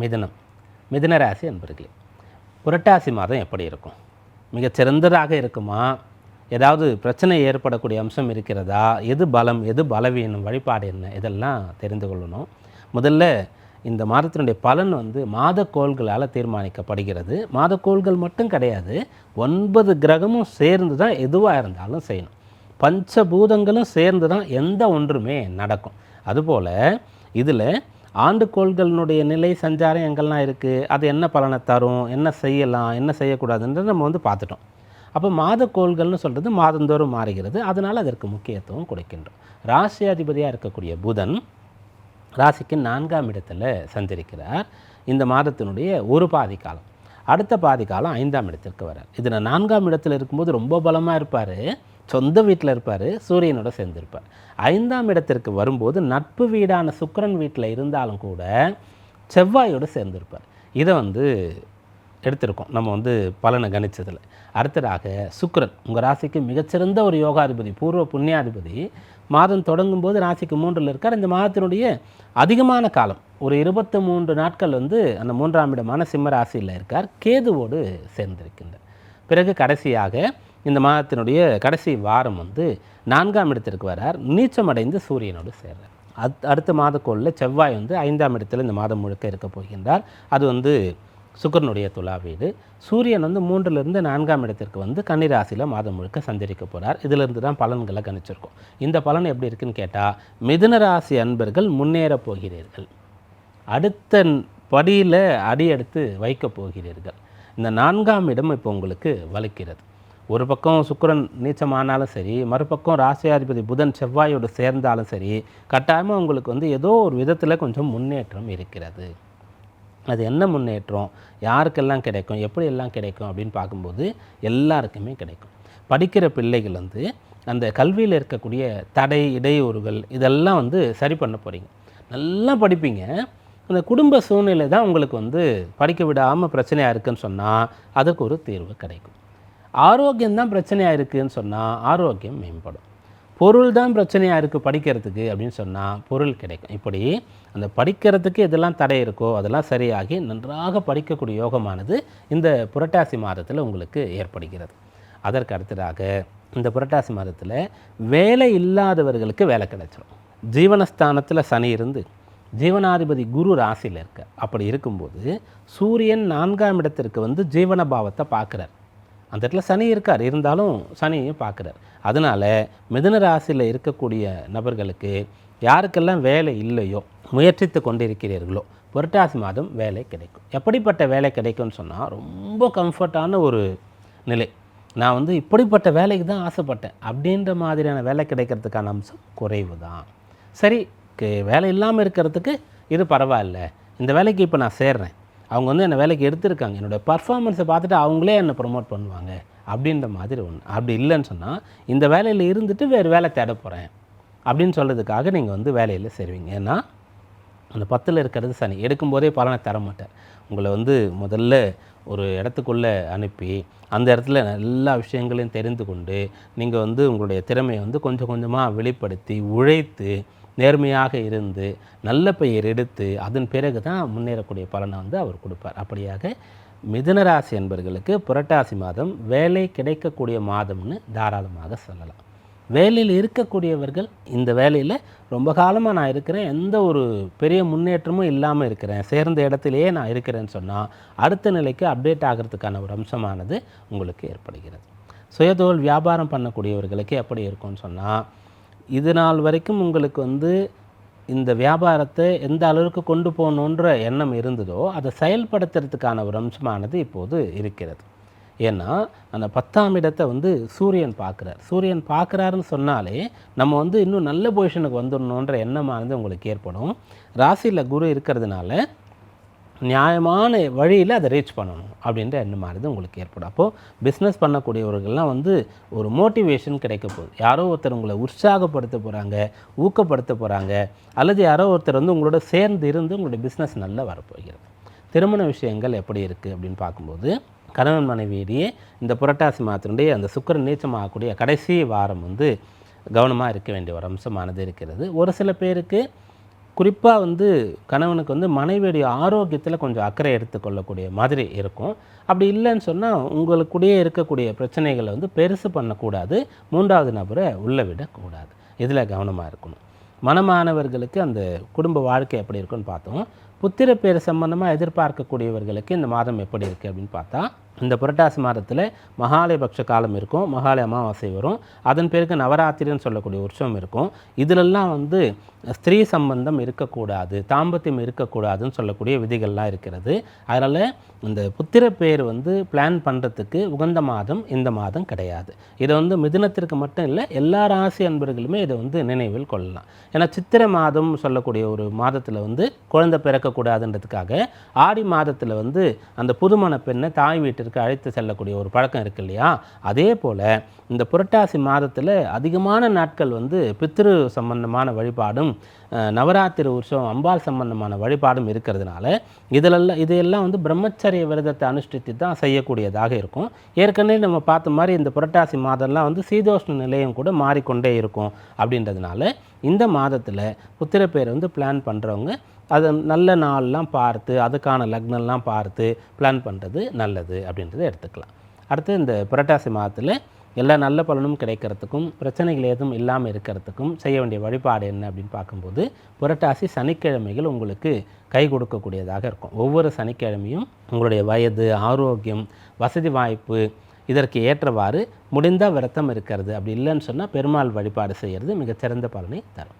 மிதனம். மிதன ராசி என்பர்களே புரட்டாசி மாதம் எப்படி இருக்கும்? மிகச்சிறந்ததாக இருக்குமா? ஏதாவது பிரச்சனை ஏற்படக்கூடிய அம்சம் இருக்கிறதா? எது பலம் எது பலவீனம் வழிபாடு என்ன? இதெல்லாம் தெரிந்து கொள்ளணும். முதல்ல இந்த மாதத்தினுடைய பலன் வந்து மாதக்கோள்களால் தீர்மானிக்கப்படுகிறது. மாதக்கோள்கள் மட்டும் கிடையாது ஒன்பது கிரகமும் சேர்ந்து தான் எதுவாக இருந்தாலும் செய்யணும். பஞ்சபூதங்களும் சேர்ந்து தான் எந்த ஒன்றுமே நடக்கும். அதுபோல் இதில் ஆண்டுகோள்களினுடைய நிலை சஞ்சாரம் எங்கெல்லாம் இருக்குது அது என்ன பலனை தரும்? என்ன செய்யலாம்? என்ன செய்யக்கூடாதுன்றது நம்ம வந்து பார்த்துட்டோம். அப்போ மாதக்கோள்கள்னு சொல்கிறது மாதந்தோறும் மாறுகிறது. அதனால் அதற்கு முக்கியத்துவம் கொடுக்கின்றோம். ராசியாதிபதியாக இருக்கக்கூடிய புதன் ராசிக்கு நான்காம் இடத்துல சஞ்சரிக்கிறார். இந்த மாதத்தினுடைய ஒரு பாதி காலம். அடுத்த பாதி காலம் ஐந்தாம் இடத்திற்கு வரார். இதில் நான்காம் இடத்தில் இருக்கும்போது ரொம்ப பலமாக இருப்பார். சொந்த வீட்டில் இருப்பார் சூரியனோட சேர்ந்திருப்பார் ஐந்தாம் இடத்திற்கு வரும்போது நட்பு வீடான சுக்கரன் வீட்டில் இருந்தாலும் கூட செவ்வாயோடு சேர்ந்திருப்பார் இதை வந்து எடுத்திருக்கோம். நம்ம வந்து பலனை கணித்ததில் அடுத்ததாக சுக்கரன் உங்கள் ராசிக்கு மிகச்சிறந்த ஒரு யோகாதிபதி பூர்வ புண்ணியாதிபதி. மாதம் தொடங்கும் போது ராசிக்கு மூன்றில் இருக்கார். இந்த மாதத்தினுடைய அதிகமான காலம் ஒரு இருபத்தி மூன்று நாட்கள் வந்து அந்த மூன்றாம் இடமான சிம்ம ராசியில் இருக்கார். கேதுவோடு சேர்ந்திருக்கின்றார். பிறகு கடைசியாக இந்த மாதத்தினுடைய கடைசி வாரம் வந்து நான்காம் இடத்திற்கு வரார். நீச்சமடைந்து சூரியனோடு சேர்றார். அத் அடுத்த மாதக்கோளில் செவ்வாய் வந்து ஐந்தாம் இடத்தில் இந்த மாதம் முழுக்க இருக்க போகின்றார். அது வந்து சுக்கரனுடைய துலா வீடு. சூரியன் வந்து மூன்றிலிருந்து நான்காம் இடத்திற்கு வந்து கன்னிராசியில் மாதம் முழுக்க சஞ்சரிக்க போகிறார் இதிலிருந்து தான் பலன்களை கணிச்சிருக்கோம். இந்த பலன் எப்படி இருக்குன்னு கேட்டால் மிதுன ராசி அன்பர்கள் முன்னேறப் போகிறீர்கள். அடுத்த படியில் அடியெடுத்து வைக்கப் போகிறீர்கள். இந்த நான்காம் இடம் இப்போ உங்களுக்கு வலுக்கிறது. ஒரு பக்கம் சுக்கரன் நீச்சமானாலும் சரி மறுபக்கம் ராசியாதிபதி புதன் செவ்வாயோடு சேர்ந்தாலும் சரி கட்டாயமாக உங்களுக்கு வந்து ஏதோ ஒரு விதத்தில் கொஞ்சம் முன்னேற்றம் இருக்கிறது. அது என்ன முன்னேற்றம்? யாருக்கெல்லாம் கிடைக்கும்? எப்படி எல்லாம் கிடைக்கும் அப்படின்னு பார்க்கும்போது எல்லாருக்குமே கிடைக்கும். படிக்கிற பிள்ளைகள் வந்து அந்த கல்வியில் இருக்கக்கூடிய தடை இடையூறுகள் இதெல்லாம் வந்து சரி பண்ண போகிறீங்க நல்லா படிப்பீங்க. அந்த குடும்ப சூழ்நிலை தான் உங்களுக்கு வந்து படிக்க விடாமல் பிரச்சனையாக இருக்குன்னு சொன்னால் அதுக்கு ஒரு தீர்வு கிடைக்கும். ஆரோக்கியம் தான் பிரச்சனையாக இருக்குதுன்னு சொன்னால் ஆரோக்கியம் மேம்படும். பொருள் தான் பிரச்சனையாக இருக்குது படிக்கிறதுக்கு அப்படின்னு சொன்னால் பொருள் கிடைக்கும். இப்படி அந்த படிக்கிறதுக்கு எதெல்லாம் தடை இருக்கோ அதெல்லாம் சரியாகி நன்றாக படிக்கக்கூடிய யோகமானது இந்த புரட்டாசி மாதத்தில் உங்களுக்கு ஏற்படுகிறது. அதற்கு அடுத்ததாக இந்த புரட்டாசி மாதத்தில் வேலை இல்லாதவர்களுக்கு வேலை கிடைச்சிடும் ஜீவனஸ்தானத்தில் சனி இருந்து ஜீவனாதிபதி குரு ராசியில் இருக்க. அப்படி இருக்கும்போது சூரியன் நான்காம் இடத்திற்கு வந்து ஜீவன பாவத்தை பார்க்குறார். அந்த இடத்துல சனி இருக்கார். இருந்தாலும் சனியையும் பார்க்குறார். அதனால் மிதுன ராசியில் இருக்கக்கூடிய நபர்களுக்கு யாருக்கெல்லாம் வேலை இல்லையோ முயற்சித்து கொண்டிருக்கிறீர்களோ புரட்டாசி மாதம் வேலை கிடைக்கும். எப்படிப்பட்ட வேலை கிடைக்கும்னு சொன்னால் ரொம்ப கம்ஃபர்ட்டான ஒரு நிலை. நான் வந்து இப்படிப்பட்ட வேலைக்கு தான் ஆசைப்பட்டேன். அப்படின்ற மாதிரியான வேலை கிடைக்கிறதுக்கான அம்சம் குறைவு தான் சரி வேலை இல்லாமல் இருக்கிறதுக்கு இது பரவாயில்ல. இந்த வேலைக்கு இப்போ நான் சேர்றேன். அவங்க வந்து என்னை வேலைக்கு எடுத்திருக்காங்க. என்னோடய பர்ஃபார்மன்ஸை பார்த்துட்டு அவங்களே என்னை ப்ரொமோட் பண்ணுவாங்க. அப்படின்ற மாதிரி ஒன்று அப்படி இல்லைன்னு சொன்னால் இந்த வேலையில் இருந்துட்டு வேறு வேலை தேட போகிறேன் அப்படின்னு சொல்கிறதுக்காக நீங்கள் வந்து வேலையில் சேருவீங்க. ஏன்னா அந்த பத்தில் இருக்கிறது சனி. எடுக்கும்போதே பலனை தர மாட்டேன் உங்களை வந்து முதல்ல ஒரு இடத்துக்குள்ளே அனுப்பி அந்த இடத்துல எல்லா விஷயங்களையும் தெரிந்து கொண்டு நீங்கள் வந்து உங்களுடைய திறமையை வந்து கொஞ்சம் கொஞ்சமாக வெளிப்படுத்தி உழைத்து நேர்மையாக இருந்து நல்ல பெயர் எடுத்து அதன் பிறகு தான் முன்னேறக்கூடிய பலனை வந்து அவர் கொடுப்பார். அப்படியாக மிதுனராசி என்பர்களுக்கு புரட்டாசி மாதம் வேலை கிடைக்கக்கூடிய மாதம்னு தாராளமாக சொல்லலாம். வேலையில் இருக்கக்கூடியவர்கள் இந்த வேலையில் ரொம்ப காலமாக நான் இருக்கிறேன் எந்த ஒரு பெரிய முன்னேற்றமும் இல்லாமல் இருக்கிறேன் சேர்ந்த இடத்திலேயே நான் இருக்கிறேன்னு சொன்னால் அடுத்த நிலைக்கு அப்டேட் ஆகிறதுக்கான ஒரு அம்சமானது உங்களுக்கு ஏற்படுகிறது. சுயதொழில் வியாபாரம் பண்ணக்கூடியவர்களுக்கு எப்படி இருக்கும்னு சொன்னால் இது நாள் வரைக்கும் உங்களுக்கு வந்து இந்த வியாபாரத்தை எந்த அளவுக்கு கொண்டு போகணுன்ற எண்ணம் இருந்ததோ அதை செயல்படுத்துறதுக்கான ஒரு அம்சமானது இப்போது இருக்கிறது. ஏன்னா அந்த பத்தாம் இடத்தை வந்து சூரியன் பார்க்குறார். சூரியன் பார்க்குறாருன்னு சொன்னாலே நம்ம வந்து இன்னும் நல்ல பொசிஷனுக்கு வந்துடணுன்ற எண்ணமானது உங்களுக்கு ஏற்படும். ராசியில் குரு இருக்கிறதுனால நியாயமான வழியில் அதை ரீச் பண்ணணும் அப்படின்ற எண்ணமானது உங்களுக்கு ஏற்படும். அப்போது பிஸ்னஸ் பண்ணக்கூடியவர்கள்லாம் வந்து ஒரு மோட்டிவேஷன் கிடைக்க போகுது. யாரோ ஒருத்தர் உங்களை உற்சாகப்படுத்த போகிறாங்க ஊக்கப்படுத்த போகிறாங்க அல்லது யாரோ ஒருத்தர் வந்து உங்களோட சேர்ந்து இருந்து உங்களுடைய பிஸ்னஸ் நல்லா வரப்போகிறது. திருமண விஷயங்கள் எப்படி இருக்குது அப்படின்னு பார்க்கும்போது கணவன் மனைவியிடையே இந்த புரட்டாசி மாதத்தினுடைய அந்த சுக்கிரன் நீச்சமாகக்கூடிய கடைசி வாரம் வந்து கவனமாக இருக்க வேண்டிய ஒரு அம்சமானது இருக்கிறது. ஒரு சில பேருக்கு குறிப்பாக வந்து கணவனுக்கு வந்து மனைவியுடைய ஆரோக்கியத்தில் கொஞ்சம் அக்கறை எடுத்துக்கொள்ளக்கூடிய மாதிரி இருக்கும். அப்படி இல்லைன்னு சொன்னால் உங்களுக்குடைய இருக்கக்கூடிய பிரச்சனைகளை வந்து பெருசு பண்ணக்கூடாது. மூன்றாவது நபரை உள்ள விடக்கூடாது. இதில் கவனமாக இருக்கணும். மனமானவர்களுக்கு அந்த குடும்ப வாழ்க்கை எப்படி இருக்குன்னு பார்த்தோம். புத்திர பேர் சம்பந்தமாக எதிர்பார்க்கக்கூடியவர்களுக்கு இந்த மாதம் எப்படி இருக்குது அப்படின்னு பார்த்தா இந்த புரட்டாசி மாதத்தில் மகாலயபக்ஷ காலம் இருக்கும் மகாலய அமாவாசை வரும். அதன் பிறகு நவராத்திரின்னு சொல்லக்கூடிய உற்சவம் இருக்கும். இதிலெல்லாம் வந்து ஸ்திரீ சம்பந்தம் இருக்கக்கூடாது தாம்பத்தியம் இருக்கக்கூடாதுன்னு சொல்லக்கூடிய விதிகள்லாம் இருக்கிறது. அதனால் இந்த புத்திர பேர் வந்து பிளான் பண்ணுறதுக்கு உகந்த மாதம் இந்த மாதம் கிடையாது. இதை வந்து மிதுனத்திற்கு மட்டும் இல்லை எல்லா ராசி அன்பர்களுமே இதை வந்து நினைவில் கொள்ளலாம். ஏன்னா சித்திரை மாதம் சொல்லக்கூடிய ஒரு மாதத்தில் வந்து குழந்தை பிறக்கக்கூடாதுன்றதுக்காக ஆடி மாதத்தில் வந்து அந்த புதுமண பெண்ணை தாய் வீட்டிற்கு அழைத்து செல்லக்கூடிய ஒரு பழக்கம் இருக்கு இல்லையா? அதே போல் இந்த புரட்டாசி மாதத்தில் அதிகமான நாட்கள் வந்து பித்ரு சம்பந்தமான வழிபாடும் நவராத்திரி உற்சவம் அம்பாள் சம்பந்தமான வழிபாடும் இருக்கிறதுனால இதிலெல்லாம் இதையெல்லாம் வந்து பிரம்மச்சரிய விரதத்தை அனுஷ்டித்து தான் செய்யக்கூடியதாக இருக்கும். ஏற்கனவே நம்ம பார்த்த மாதிரி இந்த புரட்டாசி மாதம்லாம் வந்து சீதோஷ்ண நிலையம் கூட மாறிக்கொண்டே இருக்கும் அப்படின்றதுனால இந்த மாதத்தில் புத்திரப்பேர் வந்து பிளான் பண்ணுறவங்க அது நல்ல நாள்லாம் பார்த்து அதுக்கான லக்னம்லாம் பார்த்து பிளான் பண்ணுறது நல்லது அப்படின்றத எடுத்துக்கலாம். அடுத்து இந்த புரட்டாசி மாதத்தில் எல்லா நல்ல பலனும் கிடைக்கிறதுக்கும் பிரச்சனைகள் எதுவும் இல்லாமல் இருக்கிறதுக்கும் செய்ய வேண்டிய வழிபாடு என்ன அப்படின்னு பார்க்கும்போது புரட்டாசி சனிக்கிழமைகள் உங்களுக்கு கை கொடுக்கக்கூடியதாக இருக்கும். ஒவ்வொரு சனிக்கிழமையும் உங்களுடைய வயது ஆரோக்கியம் வசதி வாய்ப்பு இதற்கு ஏற்றவாறு முடிந்த விரத்தம் இருக்கிறது அப்படி இல்லைன்னு சொன்னால் பெருமாள் வழிபாடு செய்கிறது மிகச்சிறந்த பலனை தரும்.